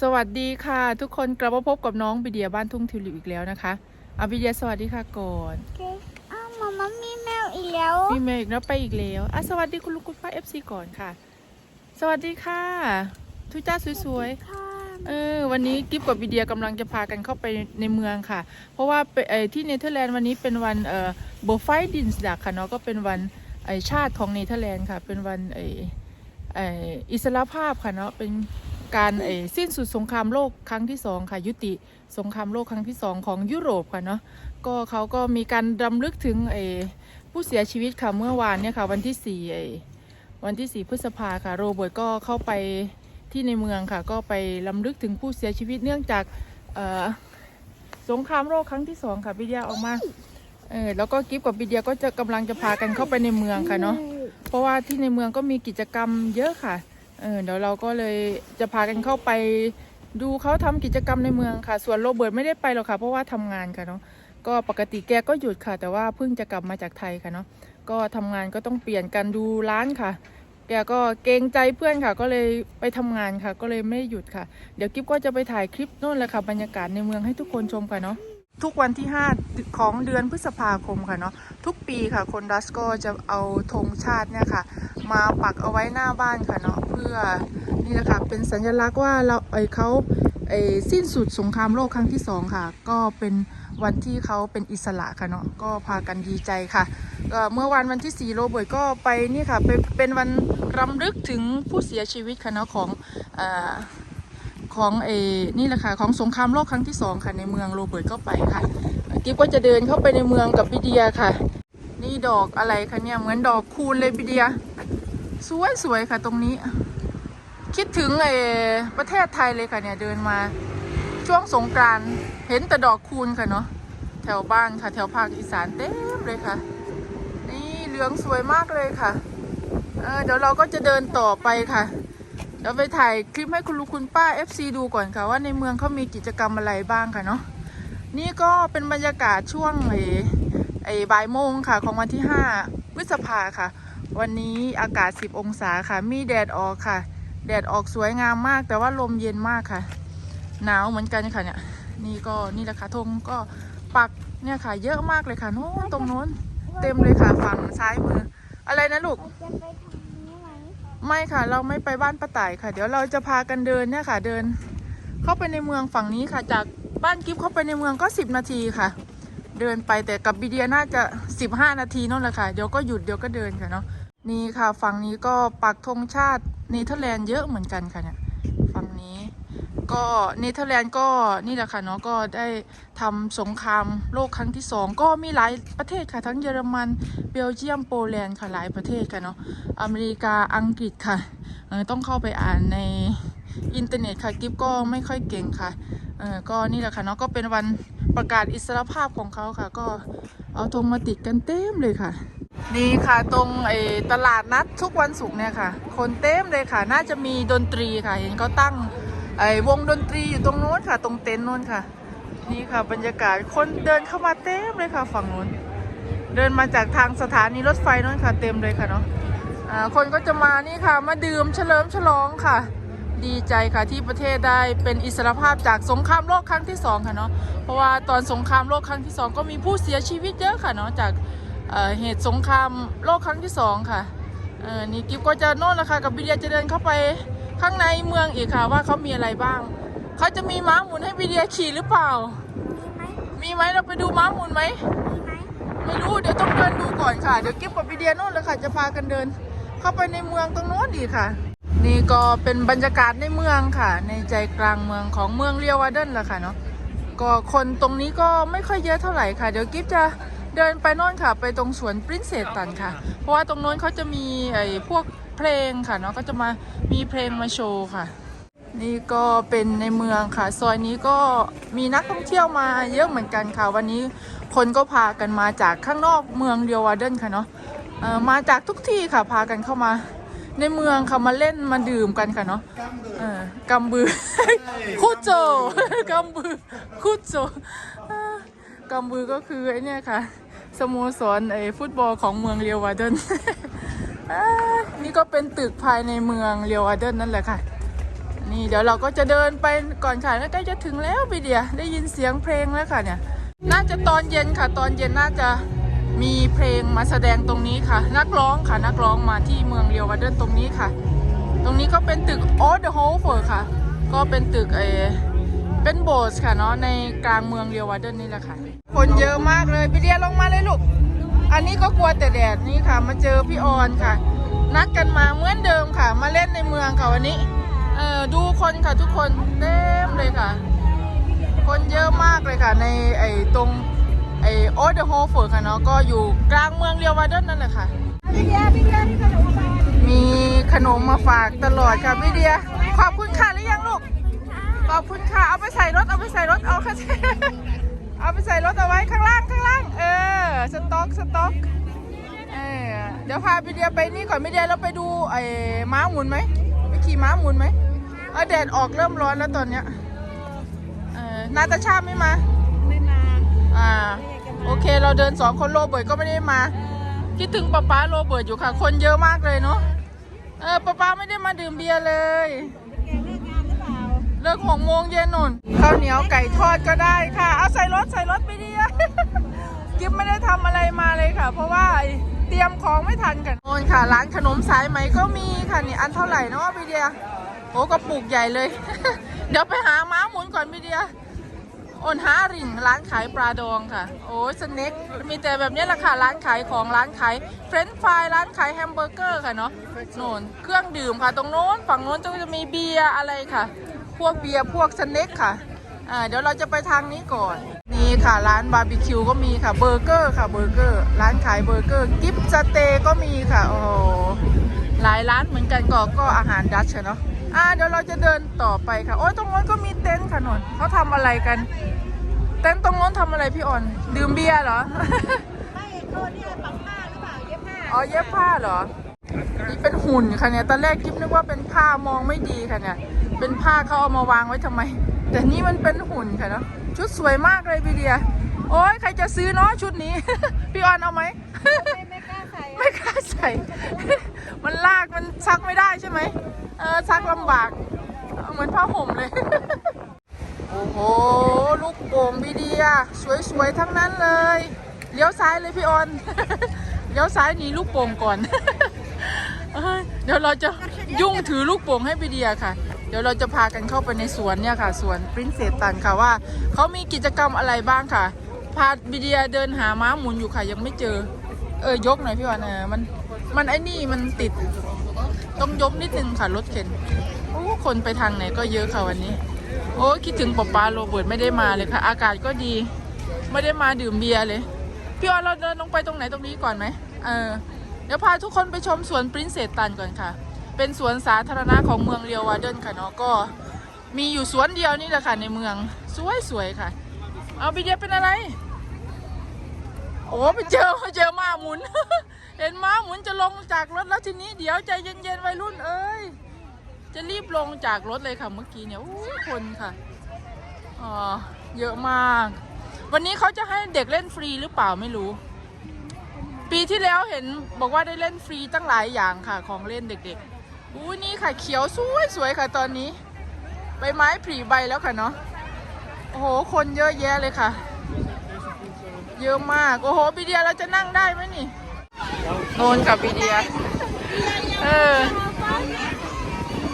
สวัสดีค่ะ ทุกคนกลับมาพบกับน้องบิเดียบ้านทุ่งทิวลิปอีกแล้วนะคะอาบิเดียสวัสดีค่ะก่อนโอเคอ้าวมามามีแมวอีกแล้วมีเมย์อีกแล้วไปอีกแล้วอะสวัสดีคุณลูกคุณป้าเอฟซีก่อนค่ะ สวัสดีค่ะ ทุกจ้าสวยค่ะๆเออวันนี้กิฟกับบิเดียกำลังจะพากันเข้าไปในเมืองค่ะ เพราะว่าไปเออที่เนเธอร์แลนด์วันนี้เป็นวันเอ่อโบไฟดินส์ดักค่ะเนาะก็เป็นวันไอชาติของเนเธอร์แลนด์ค่ะ เป็นวันไอไออิสรภาพค่ะเนาะเป็น การสิ้นสุดสงครามโลกครั้งที่สองค่ะยุติสงครามโลกครั้งที่สองของยุโรปค่ะเนาะก็เขาก็มีการรำลึกถึงผู้เสียชีวิตค่ะเมื่อวานเนี่ยค่ะวันที่สี่วันที่สี่พฤษภาค่ะโรเบิร์ตก็เข้าไปที่ในเมืองค่ะ ก็ไปรำลึกถึงผู้เสียชีวิตเนื่องจากสงครามโลกครั้งที่สองค่ะบิเดียออกมาเออแล้วก็กิฟกับบิเดียก็จะกำลังจะพากันเข้าไปในเมืองค่ะเนาะเพราะว่าที่ในเมืองก็มีกิจกรรมเยอะค่ะ เออเดี๋ยวเราก็เลยจะพากันเข้าไปดูเขาทำกิจกรรมในเมืองค่ะ ส่วนโรเบิร์ตไม่ได้ไปหรอกค่ะ เพราะว่าทำงานค่ะเนาะก็ปกติแกก็หยุดค่ะ แต่ว่าเพิ่งจะกลับมาจากไทยค่ะเนาะก็ทำงานก็ต้องเปลี่ยนกันดูร้านค่ะ แกก็เกรงใจเพื่อนค่ะ ก็เลยไปทำงานค่ะ ก็เลยไม่ได้หยุดค่ะ เดี๋ยวกิ๊บก็จะไปถ่ายคลิปนู่นแหละค่ะบรรยากาศในเมืองให้ทุกคนชมค่ะเนาะ ทุกวันที่ 5 ของเดือนพฤษภาคมค่ะเนาะทุกปีค่ะ คนดัสก็จะเอาธงชาติเนี่ยค่ะ มาปักเอาไว้หน้าบ้านค่ะเนาะเพื่อนี่แหละค่ะเป็นสัญลักษณ์ว่าเราไอเขาไอสิ้นสุดสงครามโลกครั้งที่สองค่ะ ก็เป็นวันที่เขาเป็นอิสระค่ะเนาะก็พากันดีใจค่ะเมื่อวันวันที่ 4 โรเบิร์ตก็ไปนี่ค่ะเป็นเป็นวันรำลึกถึงผู้เสียชีวิตค่ะเนาะของอ่อ ของเอนี่แหละค่ะของสงครามโลกครั้งที่สองค่ะในเมืองโรเบิร์ตก็ไปค่ะกิ๊บก็จะเดินเข้าไปในเมืองกับพี่เดียค่ะ นี่ดอกอะไรคะเนี่ยเหมือนดอกคูณเลยพี่เดีย สวยสวยค่ะตรงนี้ คิดถึงไอ้ประเทศไทยเลยค่ะเนี่ยเดินมาช่วงสงกรานต์เห็นแต่ดอกคูณค่ะเนาะแถวบ้านค่ะแถวภาคอีสานเต็มเลยค่ะ นี่เหลืองสวยมากเลยค่ะเเดี๋ยวเราก็จะเดินต่อไปค่ะ เดี๋ยวไปถ่ายคลิปให้คุณลุงคุณป้า FC ดูก่อนค่ะว่าในเมืองเขามีกิจกรรมอะไรบ้างค่ะเนาะนี่ก็เป็นบรรยากาศช่วงไอ้ไอ้บ่ายโมงค่ะของวันที่ 5 พฤษภาค่ะ วันนี้อากาศ 10 องศาค่ะ มีแดดออกค่ะ แดดออกสวยงามมาก แต่ว่าลมเย็นมากค่ะ หนาวเหมือนกันค่ะเนี่ยนี่ก็นี่แหละค่ะธงก็ปักเนี่ยค่ะ เยอะมากเลยค่ะโน้นตรงโน้น เต็มเลยค่ะฝั่งซ้ายมือ อะไรนะลูกจะไป ไม่ค่ะเราไม่ไปบ้านป้าต่ายค่ะ เดี๋ยวเราจะพากันเดินเนี่ยค่ะ เดิน เข้าไปในเมืองฝั่งนี้ค่ะ จากบ้านกิฟเข้าไปในเมืองก็ 10 นาทีค่ะ เดินไปแต่กับบีเดียน่าจะ 15 นาทีนั่นแหละค่ะเดี๋ยวก็หยุดเดี๋ยวก็เดินค่ะเนาะนี่ค่ะฝั่งนี้ก็ปักธงชาติเนเธอร์แลนด์เยอะเหมือนกันค่ะเนี่ย ก็เนเธอร์แลนด์ก็นี่แหละค่ะเนาะก็ได้ทำสงครามโลกครั้งที่สองก็มีหลายประเทศค่ะ ทั้งเยอรมันเบลเยียมโปแลนด์ค่ะหลายประเทศค่ะเนาะอเมริกาอังกฤษค่ะต้องเข้าไปอ่านในอินเทอร์เน็ตค่ะกิฟก็ไม่ค่อยเก่งค่ะเออก็นี่แหละค่ะเนาะก็เป็นวันประกาศอิสรภาพของเขาค่ะ ก็เอาธงมาติดกันเต็มเลยค่ะ นี่ค่ะตรงไอ้ตลาดนัดทุกวันศุกร์เนี่ยค่ะ คนเต็มเลยค่ะ น่าจะมีดนตรีค่ะ เห็นเขาตั้ง ไอ้วงดนตรีอยู่ตรงโน้นค่ะ ตรงเต็นท์โน้นค่ะ นี่ค่ะบรรยากาศคนเดินเข้ามาเต็มเลยค่ะฝั่งโน้น เดินมาจากทางสถานีรถไฟโน้นค่ะ เต็มเลยค่ะเนาะคนก็จะมานี่ค่ะมาดื่มเฉลิมฉลองค่ะ ดีใจค่ะที่ประเทศได้เป็นอิสรภาพจากสงครามโลกครั้งที่สองค่ะเนาะเพราะว่าตอนสงครามโลกครั้งที่สองก็มีผู้เสียชีวิตเยอะค่ะเนาะจากเเหตุสงครามโลกครั้งที่สองค่ะนี่กิฟก็จะโน่นนะคะกับบิเดียจะเดินเข้าไป ข้างในเมืองอีกค่ะว่าเขามีอะไรบ้าง เขาจะมีม้าหมุนให้บิเดียขี่หรือเปล่า มีไหมมีไหมเราไปดูม้าหมุนไหมมีไหมไม่รู้เดี๋ยวต้องเดินดูก่อนค่ะ เดี๋ยวกิฟกับบิเดียโน่นเลยค่ะ จะพากันเดิน เข้าไปในเมืองตรงโน้นดีกค่ะ นี่ก็เป็นบรรยากาศในเมืองค่ะ ในใจกลางเมืองของเมืองเรียววาเดนแหละค่ะเนาะก็คนตรงนี้ก็ไม่ค่อยเยอะเท่าไหร่ค่ะ เดี๋ยวกิฟจะเดินไปโน่นค่ะ ไปตรงสวนปรินเซสตันค่ะ เพราะว่าตรงโน้นเขาจะมีไอ้พวก เพลงค่ะเนาะก็จะมามีเพลงมาโชว์ค่ะ นี่ก็เป็นในเมืองค่ะ ซอยนี้ก็มีนักท่องเที่ยวมาเยอะเหมือนกันค่ะ วันนี้คนก็พากันมาจากข้างนอกเมืองเรียววาเดนค่ะเนาะมาจากทุกที่ค่ะพากันเข้ามาในเมืองค่ะมาเล่นมาดื่มกันค่ะเนาะเออกำบือคุโจกำบือคุโจอ่ากำบือก็คือไอเนี่ยค่ะสโมสรไอฟุตบอลของเมืองเรียววาเดน นี่ก็เป็นตึกภายในเมืองเรียววาเดนนั่นแหละค่ะ นี่เดี๋ยวเราก็จะเดินไปก่อนค่ะใกล้จะถึงแล้วพี่เดียได้ยินเสียงเพลงแล้วค่ะเนี่ย น่าจะตอนเย็นค่ะ ตอนเย็นน่าจะมีเพลงมาแสดงตรงนี้ค่ะ นักร้องค่ะนักร้องมาที่เมืองเรียววาเดนตรงนี้ค่ะ ตรงนี้ก็เป็นตึกโอเดอะโฮเฟอร์ค่ะ ก็เป็นตึกเอเป็นโบสถ์ค่ะเนาะในกลางเมืองเรียววาเดนนี่แหละค่ะ คนเยอะมากเลยพี่เดียลงมาเลยลูก อันนี้ก็กลัวแต่แดดนี่ค่ะ มาเจอพี่ออนค่ะ นัดกันมาเหมือนเดิมค่ะ มาเล่นในเมืองค่ะวันนี้ เออดูคนค่ะทุกคนเต็มเลยค่ะ คนเยอะมากเลยค่ะ ในไอ้ตรงไอ้โอเดอะโฮเฟอร์ค่ะเนาะก็อยู่กลางเมืองเรียววาเดนนั่นแหละค่ะ มีขนมมาฝากตลอดค่ะพี่เดีย ขอบคุณค่ะหรือยังลูกขอบคุณค่ะเอาไปใส่รถเอาไปใส่รถเอาค่ะ เอาไปใส่รถเอาไว้ข้างล่างข้างล่าง เออ สต็อกสต็อกเออเดี๋ยวพาพี่เดียไปนี่ก่อนพี่เดียเราไปดูไอ้ม้าหมุนไหมไปขี่ม้าหมุนไหมเออแดดออกเริ่มร้อนแล้วตอนเนี้ยเออนาตาชาไม่มา ไม่มา อ่า โอเคเราเดินสองคนโรเบิร์ตก็ไม่ได้มา คิดถึงป๊าป๊าโรเบิร์ตอยู่ค่ะ คนเยอะมากเลยเนาะ เออป๊าป๊าไม่ได้มาดื่มเบียร์เลยแกเลิกงานหรือเปล่าเลิกหกโมงเย็นนุ่น ข้าวเหนียวไก่ทอดก็ได้ค่ะ เอาใส่รถใส่รถไปดีอะกิ๊บไม่ได้ทำอะไรมาเลยค่ะ เพราะว่าเตรียมของไม่ทันกันโอนค่ะ ร้านขนมสายไหมก็มีค่ะนี่อันเท่าไหร่เนาะพี่เดียโอ้กระปุกใหญ่เลย เดี๋ยวไปหาม้าหมุนก่อนพี่เดียโอนหาริ่งร้านขายปลาดองค่ะ โอ้ยสเน็กมีแต่แบบนี้แหละค่ะร้านขายของร้านขายเฟรนช์ฟรายร้านขายแฮมเบอร์เกอร์ค่ะเนาะโน่นเครื่องดื่มค่ะ ตรงโน้นฝั่งโน้นจะมีเบียร์อะไรค่ะ พวกเบียร์พวกสเน็กค่ะ อ่าเดี๋ยวเราจะไปทางนี้ก่อน นี่ค่ะร้านบาร์บีคิวก็มีค่ะเบอร์เกอร์ค่ะเบอร์เกอร์ร้านขายเบอร์เกอร์กิฟต์สเตย์ก็มีค่ะโอ้โหหลายร้านเหมือนกันก็ก็อาหารดัชค่ะเนาะอ่าเดี๋ยวเราจะเดินต่อไปค่ะ โอ้ยตรงโน้นก็มีเต็นท์ค่ะนนเขาทำอะไรกัน เต้นท์ตรงโน้นทำอะไรพี่อ่อน ดื่มเบียร์เหรอ ไม่เขาเนี่ยปักผ้าหรือเปล่าเย็บผ้า อ๋อเย็บผ้าเหรอ นี่เป็นหุ่นค่ะเนี่ย ตอนแรกกิ๊บนึกว่าเป็นผ้ามองไม่ดีค่ะเนี่ย เป็นผ้าเขาเอามาวางไว้ทำไม แต่นี่มันเป็นหุ่นค่ะเนาะชุดสวยมากเลยพี่เดีย โอ้ยใครจะซื้อเนาะชุดนี้ พี่ออนเอาไหม ไม่ไม่กล้าใส่ไม่กล้าใส่ มันลากมันซักไม่ได้ใช่ไหมเออซักลำบากเอาเหมือนผ้าห่มเลย โอ้โหลูกโป่งพี่เดีย สวยๆทั้งนั้นเลยเลี้ยวซ้ายเลยพี่ออนเลี้ยวซ้ายหนีลูกโป่งก่อนเอ้ยเดี๋ยวเราจะยุ่งถือลูกโป่งให้พี่เดียค่ะเดี๋ยวเราจะพากันเข้าไปในสวนเนี่ยค่ะ สวนปรินเซสตันค่ะว่าเขามีกิจกรรมอะไรบ้างค่ะ พาบิเดียเดินหาม้าหมุนอยู่ค่ะยังไม่เจอ เออยกหน่อยพี่วานเออมันมันไอ้นี่มันติด ต้องยกนิดนึงค่ะรถเข็นโอ้คนไปทางไหนก็เยอะค่ะวันนี้ โอ้คิดถึงป๊าป๊าโรเบิร์ตไม่ได้มาเลยค่ะ อากาศก็ดี ไม่ได้มาดื่มเบียร์เลยพี่ออนเราเดินลงไปตรงไหนตรงนี้ก่อนไหมเออเดี๋ยวพาทุกคนไปชมสวนปรินเซสตันก่อนค่ะ เป็นสวนสาธารณะของเมืองเรียววาเดนค่ะเนาะก็มีอยู่สวนเดียวนี่แหละค่ะในเมืองสวยๆค่ะ เอาบิเดียเป็นอะไร โอ้ไปเจอเจอม้าหมุน เห็นม้าหมุนจะลงจากรถแล้วทีนี้เดี๋ยวใจเย็นๆวัยรุ่นเอ้ยจะรีบลงจากรถเลยค่ะเมื่อกี้เนี่ยโอ้ยคนค่ะอ๋อเยอะมาก วันนี้เขาจะให้เด็กเล่นฟรีหรือเปล่าไม่รู้ ปีที่แล้วเห็นบอกว่าได้เล่นฟรีตั้งหลายอย่างค่ะ ของเล่นเด็ก ๆ อู้นี่ค่ะเขียวสวยๆค่ะตอนนี้ ใบไม้ผลิใบแล้วค่ะเนาะโอ้โห คนเยอะแยะเลยค่ะ เยอะมาก โอ้โหบีเดียเราจะนั่งได้ไหมนี่โนนกับบีเดียเออ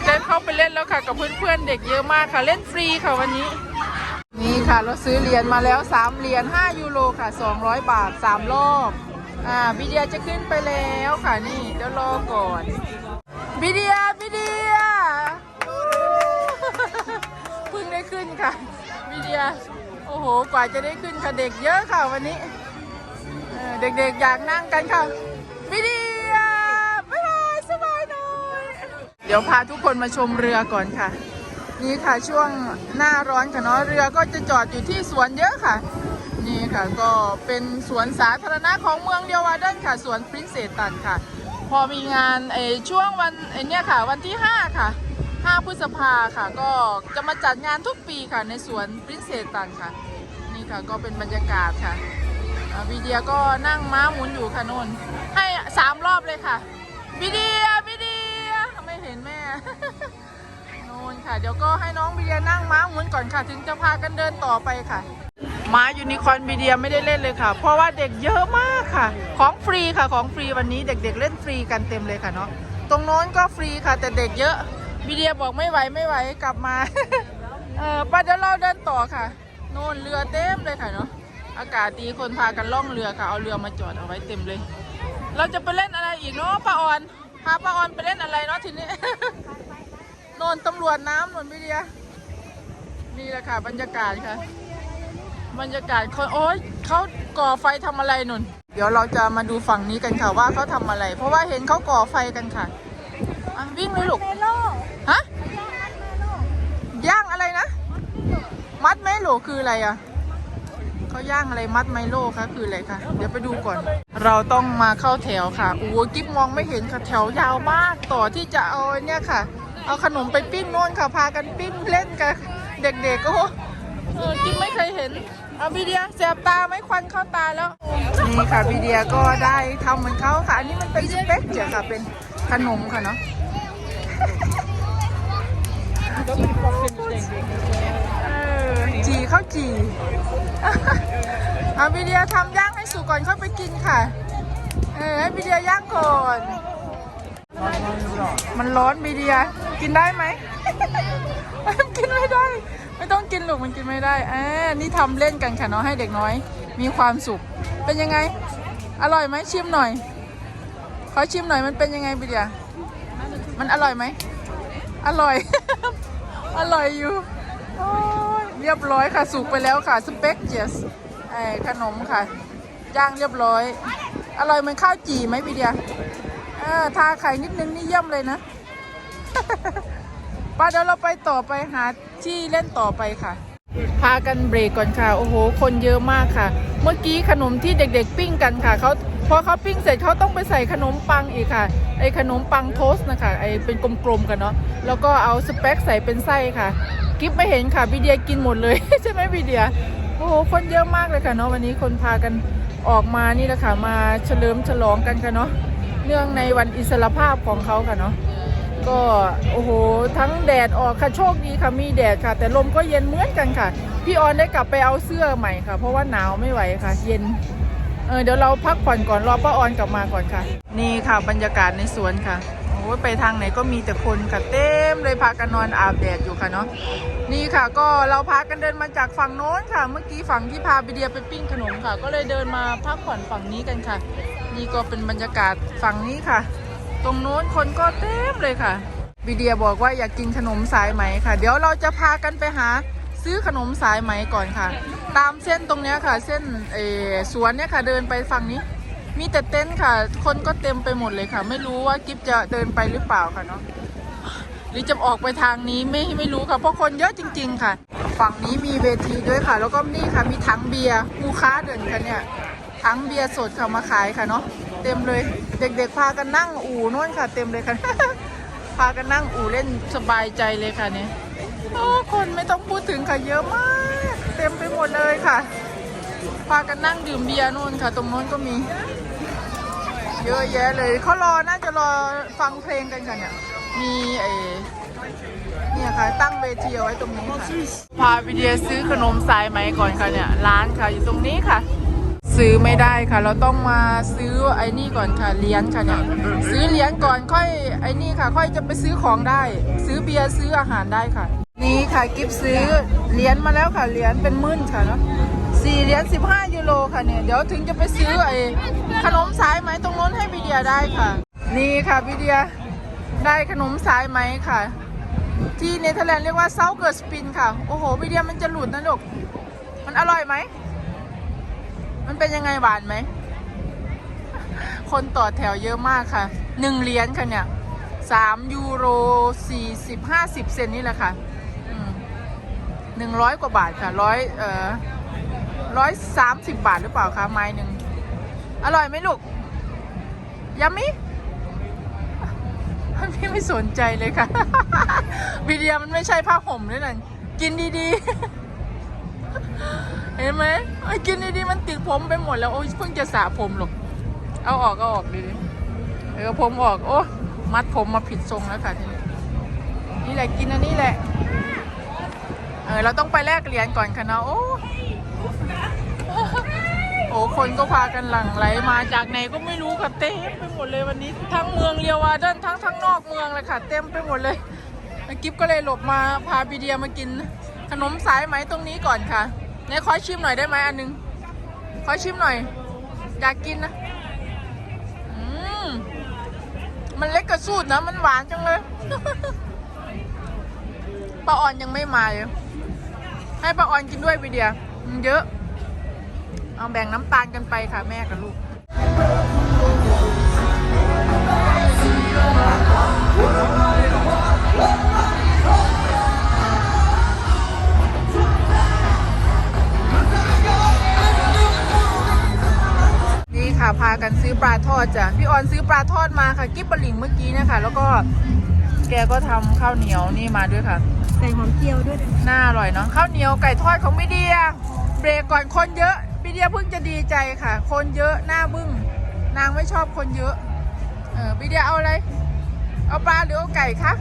เล่นเข้าไปเล่นแล้วค่ะ กับเพื่อนๆเด็กเยอะมากค่ะเล่นฟรีค่ะวันนี้ นี่ค่ะเราซื้อเหรียญมาแล้ว3เหรียญ5ยูโรค่ะ 200 บาท 3 รอบ อ่าบีเดียจะขึ้นไปแล้วค่ะนี่เดี๋ยวรอก่อน บีเดียบีเดียเพิ่งได้ขึ้นค่ะบีเดีย โอ้โห กว่าจะได้ขึ้นค่ะเด็กเยอะค่ะวันนี้ เด็กๆอยากนั่งกันค่ะบีเดียบ๊ายบายสบายหน่อยเดี๋ยวพาทุกคนมาชมเรือก่อนค่ะ นี่ค่ะช่วงหน้าร้อนค่ะเนาะเรือก็จะจอดอยู่ที่สวนเยอะค่ะ นี่ค่ะก็เป็นสวนสาธารณะของเมืองเดียววาเดนค่ะสวนปรินเซสตันค่ะ พอมีงานเออช่วงวันเออเนี่ยค่ะ วันที่ 5 ค่ะ 5 พฤษภาค่ะ ก็จะมาจัดงานทุกปีค่ะ ในสวนปรินเซสตันค่ะ นี่ค่ะก็เป็นบรรยากาศค่ะอ่าบีเดียก็นั่งม้าหมุนอยู่ค่ะนนให้สามรอบเลยค่ะบีเดียบีเดียไม่เห็นแม่โน่นค่ะ เดี๋ยวก็ให้น้องบีเดียนั่งม้าหมุนก่อนค่ะ ถึงจะพากันเดินต่อไปค่ะ ม้ายูนิคอร์นบีเดียไม่ได้เล่นเลยค่ะ เพราะว่าเด็กเยอะมากค่ะ ของฟรีค่ะของฟรีวันนี้เด็กๆ เล่นฟรีกันเต็มเลยค่ะเนาะตรงโน้นก็ฟรีค่ะ แต่เด็กเยอะบีเดียบอกไม่ไหวไม่ไหวกลับมาเออไป้าเดี๋ยวเราเดินต่อค่ะโน่นเรือเต็มเลยค่ะเนาะอากาศดีคนพากันล่องเรือค่ะ เอาเรือมาจอดเอาไว้เต็มเลย เราจะไปเล่นอะไรอีกเนาะป้าออนพาป้าออนไปเล่นอะไรเนาะทีนี้โน่นตำรวจน้ำโน่นพี่เดียนี่แหละค่ะบรรยากาศค่ะ บรรยากาศคนโอ้ยเขาก่อไฟทำอะไรนุนเดี๋ยวเราจะมาดูฝั่งนี้กันค่ะว่าเขาทำอะไร เพราะว่าเห็นเขาก่อไฟกันค่ะอะวิ่งเลยลูกเมโลฮะย่างอะไรนะ มัดไมโลคืออะไรอะเขาย่างอะไรมัดไมโลคะคืออะไรคะเดี๋ยวไปดูก่อน เราต้องมาเข้าแถวค่ะโอ้กิ๊บมองไม่เห็นค่ะแถวยาวมากต่อที่จะเอาเนี่ยค่ะ เอาขนมไปปิ้งโน่นค่ะพากันปิ้งเล่นกันเด็กๆโอ้โหเออกิ๊บไม่เคยเห็น เอาบีเดียแสบตาไหมควันเข้าตาแล้ว นี่ค่ะบีเดียก็ได้ทำเหมือนเขาค่ะ อันนี้มันเป็นสเปกเจียค่ะเป็นขนมค่ะเนาะ เออจีข้าวจีเอาวิเดียทำย่างให้สุกก่อนค่อยไปกินค่ะ เออให้วิเดียย่างก่อน มันร้อนวิเดียกินได้ไหม กินไม่ได้ ไม่ต้องกินหรอกมันกินไม่ได้อ่านี่ทำเล่นกันค่ะเนาะให้เด็กน้อย มีความสุข เป็นยังไง อร่อยไหมชิมหน่อย ขอชิมหน่อยมันเป็นยังไงวิเดียมันอร่อยไหม อร่อย อร่อยอยู่เรียบร้อยค่ะสุกไปแล้วค่ะสเปกเจสไอขนมค่ะย่างเรียบร้อย อร่อยเหมือนข้าวจี่ไหมพี่เดียเออทาไข่นิดนึงนี่เยี่ยมเลยนะ ป้าเดี๋ยวเราไปต่อไปหาที่เล่นต่อไปค่ะ พากันเบรกก่อนค่ะ โอ้โห คนเยอะมากค่ะ เมื่อกี้ขนมที่เด็กๆ ปิ้งกันค่ะเขาพอเขาปิ้งเสร็จเขาต้องไปใส่ขนมปังอีกค่ะ ไอขนมปังโทส์นะคะไอเป็นกลมๆกันเนาะ แล้วก็เอาสเต็กใส่เป็นไส้ค่ะกิฟไม่เห็นค่ะบีเดียกินหมดเลย ใช่ไหมบีเดีย โอ้โห คนเยอะมากเลยค่ะเนาะวันนี้คนพากันออกมานี่แหละค่ะมาเฉลิมฉลองกันค่ะเนาะ เนื่องในวันอิสรภาพของเขาค่ะเนาะ ก็โอ้โหทั้งแดดออกค่ะโชคดีค่ะมีแดดค่ะ แต่ลมก็เย็นเหมือนกันค่ะ พี่ออนได้กลับไปเอาเสื้อใหม่ค่ะ เพราะว่าหนาวไม่ไหวค่ะ เย็นเออเดี๋ยวเราพักผ่อนก่อนรอป้าออนกลับมาก่อนค่ะ นี่ค่ะบรรยากาศในสวนค่ะโอ้ไปทางไหนก็มีแต่คนค่ะเต็มเลยพากันนอนอาบแดดอยู่ค่ะเนาะนี่ค่ะ ก็เราพากันเดินมาจากฝั่งโน้นค่ะ เมื่อกี้ฝั่งที่พาไปเดียไปปิ้งขนมค่ะ ก็เลยเดินมาพักผ่อนฝั่งนี้กันค่ะ นี่ก็เป็นบรรยากาศฝั่งนี้ค่ะ ตรงโน้นคนก็เต็มเลยค่ะบีเดียบอกว่าอยากกินขนมสายไหมค่ะ เดี๋ยวเราจะพากันไปหาซื้อขนมสายไหมก่อนค่ะ ตามเส้นตรงเนี้ยค่ะ เส้นเอสวนเนี่ยค่ะเดินไปฝั่งนี้ มีแต่เต็นท์ค่ะ คนก็เต็มไปหมดเลยค่ะ ไม่รู้ว่ากิฟจะเดินไปหรือเปล่าค่ะเนาะหรือจะออกไปทางนี้ไม่ไม่รู้ค่ะเพราะคนเยอะจริง ๆ ค่ะ ฝั่งนี้มีเวทีด้วยค่ะ แล้วก็นี่ค่ะมีถังเบียร์ลูกค้าเดินค่ะเนี่ยถังเบียร์สดค่ะมาขายค่ะเนาะ เต็มเลย เด็กๆพากันนั่งอู่นู่นค่ะ เต็มเลยค่ะ พากันนั่งอู่เล่นสบายใจเลยค่ะเนี่ยโอ้คนไม่ต้องพูดถึงค่ะเยอะมาก เต็มไปหมดเลยค่ะ พากันนั่งดื่มเบียร์นู่นค่ะ ตรงโน้นก็มี เยอะแยะเลยเขารอน่าจะรอฟังเพลงกันค่ะเนี่ยมีไอเนี่ยค่ะตั้งเวทีเอาไว้ตรงนี้ค่ะ พาวิเดียซื้อขนมสายไหมก่อนค่ะเนี่ย ร้านค่ะอยู่ตรงนี้ค่ะ ซื้อไม่ได้ค่ะ เราต้องมาซื้อไอ้นี่ก่อนค่ะเหรียญค่ะเนี่ยซื้อเหรียญก่อนค่อยไอ้นี่ค่ะ ค่อยจะไปซื้อของได้ ซื้อเบียร์ซื้ออาหารได้ค่ะ นี่ค่ะกิฟซื้อเหรียญมาแล้วค่ะเหรียญเป็นหมื่นค่ะเนาะสี่เหรียญสิบห้ายูโรค่ะเนี่ยเดี๋ยวถึงจะไปซื้อไอ้ขนมสายไหมตรงโน้นให้บีเดียได้ค่ะ นี่ค่ะบีเดียได้ขนมสายไหมค่ะ ที่เนเธอร์แลนด์เรียกว่าเซาเกิร์สปินค่ะ โอ้โหบีเดียมันจะหลุดนะลูกมันอร่อยไหม มันเป็นยังไงหวานไหม คนต่อแถวเยอะมากค่ะ หนึ่งเหรียญค่ะเนี่ยสามยูโรสี่สิบห้าสิบเซนนี่แหละค่ะหนึ่งร้อยกว่าบาทค่ะร้อยเอ่อร้อยสามสิบบาทหรือเปล่าคะไม้หนึ่ง อร่อยไหมลูกยัมมี่พี่ไม่สนใจเลยค่ะวิดีโอมันไม่ใช่ผ้าห่มด้วยนะกินดีๆ เห็นไหมไอ้กินดีๆมันติดผมไปหมดแล้วโอ้ยเพิ่งจะสระผมหรอกเอาออกก็ออกดีๆเออผมออกโอ้มัดผมมาผิดทรงแล้วค่ะทีนี้นี่แหละกินอันนี้แหละเออเราต้องไปแลกเหรียญก่อนค่ะเนาะโอ้โอ้คนก็พากันหลั่งไหลมาจากไหนก็ไม่รู้ค่ะเต็มไปหมดเลยวันนี้ ทั้งเมืองเรียววาเดนทั้งทั้งนอกเมืองเลยค่ะ เต็มไปหมดเลยกิฟก็เลยหลบมาพาบีเดียมากินขนมสายไหมตรงนี้ก่อนค่ะ ไหนขอชิมหน่อยได้ไหมอันหนึง ขอชิมหน่อย อยากกินนะอืมมันเล็กกระสูดนะ มันหวานจังเลยป้าออนยังไม่มาเลยให้ป้าออนกินด้วยวีเดียมันเยอะ เอาแบ่งน้ำตาลกันไปค่ะแม่กับลูก ค่ะพากันซื้อปลาทอดจ้ะพี่ออนซื้อปลาทอดมาค่ะ กิ๊บบะหลิงเมื่อกี้นะคะ แล้วก็แกก็ทำข้าวเหนียวนี่มาด้วยค่ะ ใส่หอมเจียวด้วยนะน่าอร่อยเนาะข้าวเหนียวไก่ทอดของพี่เดียเบรกก่อนคนเยอะพี่เดียเพิ่งจะดีใจค่ะ คนเยอะหน้าบึ้งนางไม่ชอบคนเยอะเออพี่เดียเอาอะไร เอาปลาหรือเอาไก่คะ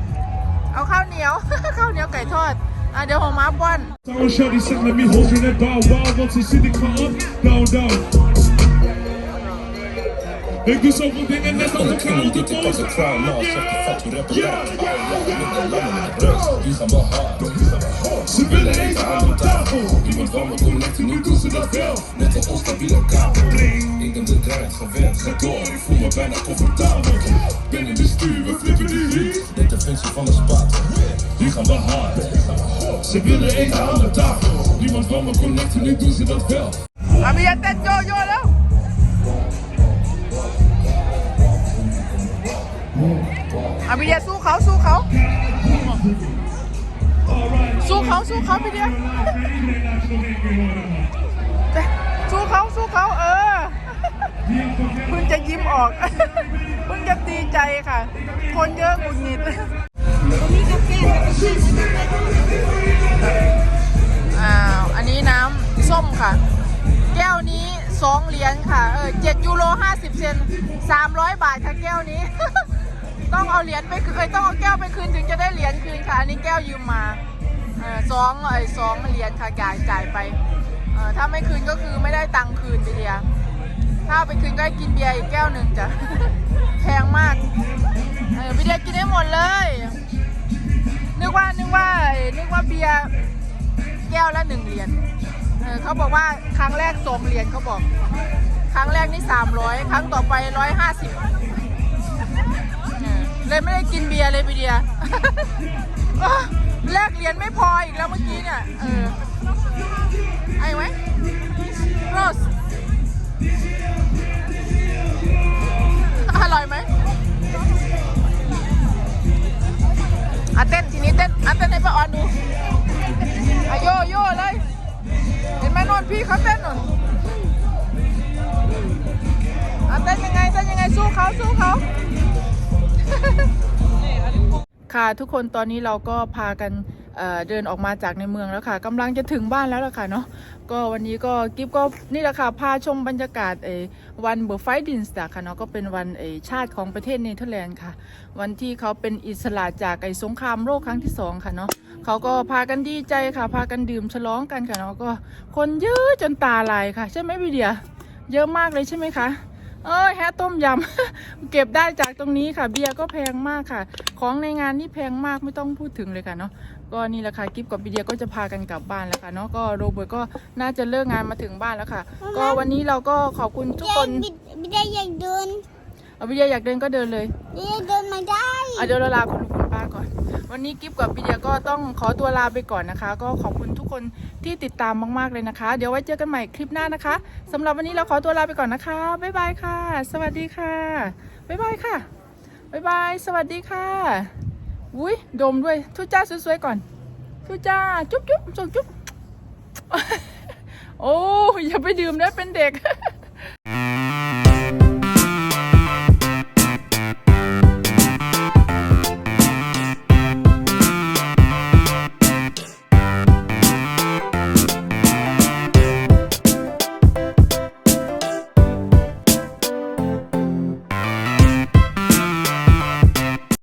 เอาข้าวเหนียว ข้าวเหนียวไก่ทอดอะเดี๋ยวของมาป้อน Sour shawty said, let me hold you in that bow wow. Once you see the car up, down, down. Ik doe zoveel dingen net als een Dit ik als een zegt de fat, we rappen rap Minder lammen in de drugs, die gaan wel hard. Ze willen eten aan de tafel. Iemand van me komt nu doen ze dat wel Net als ons stabiele kabel. Ik heb de draad gewend, ga door. Ik voel me bijna comfortabel. Ben in de stuur, we flippen die heat. Net de vinger van de spaat Die gaan wel hard. Ze willen eten aan de tafel. Niemand van me connecten, nu doen ze dat wel Abbiate yo yo อาพี่เดียสู้เขาสู้เขา สู้เขาสู้เขาพี่เดียสู้เขาสู้เขาเออเพิ่งจะยิ้มออกเพิ่งจะดีใจค่ะ คนเยอะหงุดหงิดอ้าวอันนี้น้ำส้มค่ะ แก้วนี้สองเหรียญค่ะ เออเจ็ดยูโรห้าสิบเซนสามร้อยบาทค่ะแก้วนี้ ต้องเอาเหรียญไปคืนเอ้ยต้องเอาแก้วไปคืนถึงจะได้เหรียญคืนค่ะ อันนี้แก้วยืมมาเออสองเอ้ยสองเหรียญค่ะจ่ายจ่ายไปเออถ้าไม่คืนก็คือไม่ได้ตังค์คืนไปเดียถ้าไปคืนก็ได้กินเบียร์อีกแก้วหนึ่งจ้ะแพงมากเออพี่เดียกินได้หมดเลย นึกว่านึกว่าเอ้ยนึกว่าเบียร์แก้วละหนึ่งเหรียญเออเขาบอกว่าครั้งแรกสองเหรียญเขาบอก ครั้งแรกนี่สามร้อยครั้งต่อไปร้อยห้าสิบ เลยไม่ได้กินเบียร์เลยพี่เดียแลกเหรียญไม่พออีกแล้วเมื่อกี้เนี่ย เออไอ้ไว้โรสอร่อยไหมอะเต้นทีนี้เต้นอะเต้นให้ป้าออนดูอะโยโย่เลย เห็นไหมนนพี่เขาเต้นหนนอะเต้นยังไงเต้นยังไงสู้เขาสู้เขา ค่ะทุกคนตอนนี้เราก็พากันเเดินออกมาจากในเมืองแล้วค่ะกำลังจะถึงบ้านแล้วล่ะค่ะเนาะก็วันนี้ก็กิฟก็นี่แหละค่ะพาชมบรรยากาศเออวันเบอร์ไฟดินส์ค่ะเนาะก็เป็นวันเออชาติของประเทศเนเธอร์แลนด์ค่ะ วันที่เขาเป็นอิสระจากไอสงครามโลกครั้งที่สองค่ะเนาะเขาก็พากันดีใจค่ะ พากันดื่มฉลองกันค่ะเนาะก็คนเยอะจนตาลายค่ะ ใช่ไหมพี่เดียเยอะมากเลยใช่ไหมคะ เอ้ยแฮะต้มยำ เก็บได้จากตรงนี้ค่ะ เบียร์ก็แพงมากค่ะ ของในงานนี่แพงมากไม่ต้องพูดถึงเลยค่ะเนาะก็นี่แหละค่ะกิฟกับบีเดียก็จะพากันกลับบ้านแล้วค่ะเนาะก็โรเบิร์ตก็น่าจะเลิกงานมาถึงบ้านแล้วค่ะ ก็วันนี้เราก็ขอบคุณทุกคนไม่ได้อยาก เดินเอาบีเดียอยากเดินก็เดินเลยไม่ได้เดินไม่ได้อะเดี๋ยวเราลาคุณลุงคุณป้าก่อน วันนี้กิฟกับบีเดียก็ต้องขอตัวลาไปก่อนนะคะ ก็ขอบคุณทุกคนที่ติดตามมากๆเลยนะคะ เดี๋ยวไว้เจอกันใหม่คลิปหน้านะคะสำหรับวันนี้เราขอตัวลาไปก่อนนะคะบ๊ายบายค่ะ สวัสดีค่ะบ๊ายบายค่ะบ๊ายบายสวัสดีค่ะอุ้ยดมด้วยทุจ้าสวยๆก่อนทุจ้าจุ๊บจุ๊บส่งจุ๊บโอ้อย่าไปดื่มนะเป็นเด็ก